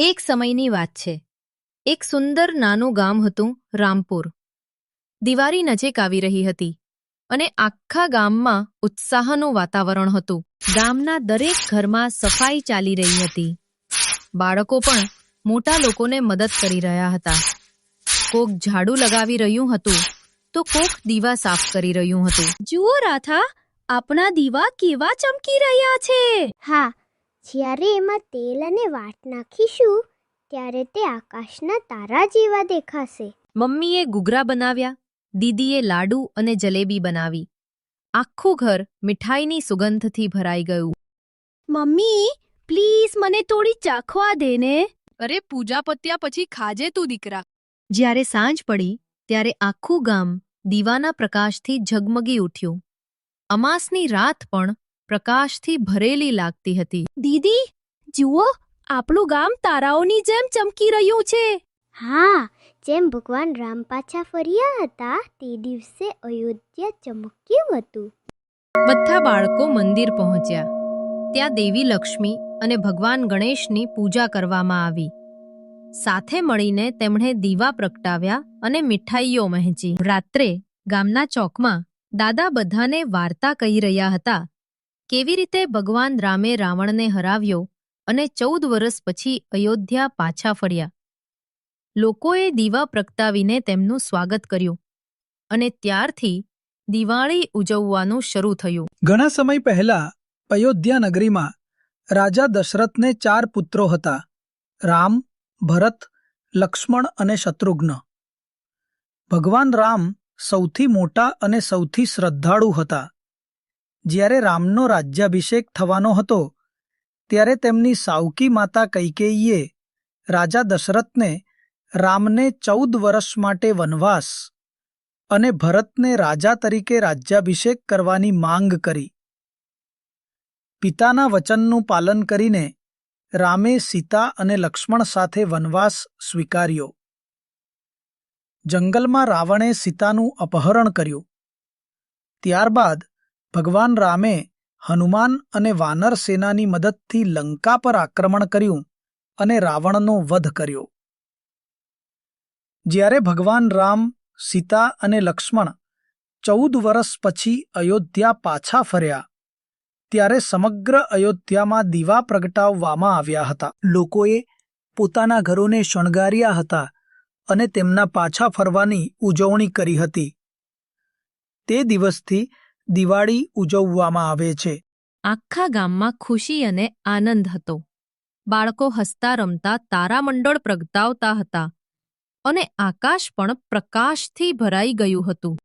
એક સમયની વાત છે. એક સુંદર નાનું ગામ હતું રામપુર. દિવાળી નજીક આવી રહી હતી અને આખા ગામમાં ઉત્સાહનું વાતાવરણ હતું. ગામના દરેક ઘરમાં સફાઈ ચાલી રહી હતી. બાળકો પણ મોટા લોકોને મદદ કરી રહ્યા હતા. કોક ઝાડુ લગાવી રહ્યું હતું તો કોક દીવા સાફ કરી રહ્યું હતું. જુઓ રાધા આપણા દીવા કેવા ચમકી રહ્યા છે. હા જ્યારે એમાં તેલ અને વાટ નાખીશું ત્યારે તે આકાશના તારા જેવા દેખાશે. મમ્મીએ ગુગરા બનાવ્યા દીદીએ લાડુ અને જલેબી બનાવી. આખું ઘર મીઠાઈની સુગંધથી ભરાઈ ગયું. મમ્મી પ્લીઝ મને થોડી ચાખવા દે ને અરે પૂજા પત્યા પછી ખાજે તું દીકરા. જ્યારે સાંજ પડી ત્યારે આખું ગામ દીવાના પ્રકાશથી ઝગમગી ઉઠ્યું. અમાસની રાત પણ પ્રકાશથી ભરેલી લાગતી હતી. દીદી જુઓ આપણું ગામ તારાઓની જેમ ચમકી રહ્યું છે. હા જેમ ભગવાન રામ પાછા ફર્યા હતા તે દિવસે અયોધ્યા ચમક્યું હતું. બધા બાળકો મંદિર પહોંચ્યા. ત્યાં દેવી લક્ષ્મી અને ભગવાન ગણેશની પૂજા કરવામાં આવી. સાથે મળીને તેમણે દીવા પ્રગટાવ્યા અને મીઠાઈઓ વહેંચી. રાત્રે ગામના ચોકમાં દાદા બધાને વાર્તા કહી રહ્યા હતા. કેવી રીતે ભગવાન રામે રાવણને હરાવ્યો અને ચૌદ વર્ષ પછી અયોધ્યા પાછા ફર્યા? લોકોએ દીવા પ્રગટાવીને તેમનું સ્વાગત કર્યું અને ત્યારથી દિવાળી ઉજવવાનું શરૂ થયું. ઘણા સમય પહેલા અયોધ્યા નગરીમાં રાજા દશરથને ચાર પુત્રો હતા, રામ, ભરત, લક્ષ્મણ અને શત્રુઘ્ન. ભગવાન રામ સૌથી મોટા અને સૌથી શ્રદ્ધાળુ હતા. જ્યારે રામનો રાજ્યાભિષેક થવાનો હતો, ત્યારે તેમની સાવકી માતા કૈકેયીએ રાજા દશરથને રામને ચૌદ વર્ષ માટે વનવાસ અને ભરતને રાજા તરીકે રાજ્યાભિષેક કરવાની માંગ કરી. પિતાના વચનનું પાલન કરીને રામે સીતા અને લક્ષ્મણ સાથે વનવાસ સ્વીકાર્યો. જંગલમાં રાવણે સીતાનું અપહરણ કર્યું. ત્યારબાદ ભગવાન રામે હનુમાન અને વાનર સેનાની મદદથી લંકા પર આક્રમણ કર્યું અને રાવણનો વધ કર્યો. જ્યારે ભગવાન રામ, સીતા અને લક્ષ્મણ ચૌદ વર્ષ પછી અયોધ્યા પાછા ફર્યા, ત્યારે સમગ્ર અયોધ્યામાં દીવા પ્રગટાવવામાં આવ્યા હતા. લોકોએ પોતાના ઘરોને શણગાર્યા હતા અને તેમના પાછા ફરવાની ઉજવણી કરી હતી. તે દિવસથી દિવાળી ઉજવવામાં આવે છે. આખા ગામમાં ખુશી અને આનંદ હતો. બાળકો હસતા રમતા, તારામંડળ પ્રગટાવતા હતા અને આકાશ પણ પ્રકાશથી ભરાઈ ગયું હતું.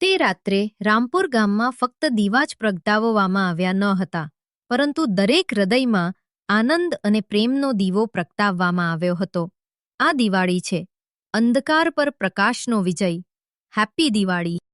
તે રાત્રે રામપુર ગામમાં ફક્ત દીવા જ પ્રગટાવવામાં આવ્યા ન હતા, પરંતુ દરેક હૃદયમાં આનંદ અને પ્રેમનો દીવો પ્રગટાવવામાં આવ્યો હતો. આ દિવાળી છે. અંધકાર પર પ્રકાશનો વિજય. હેપી દિવાળી.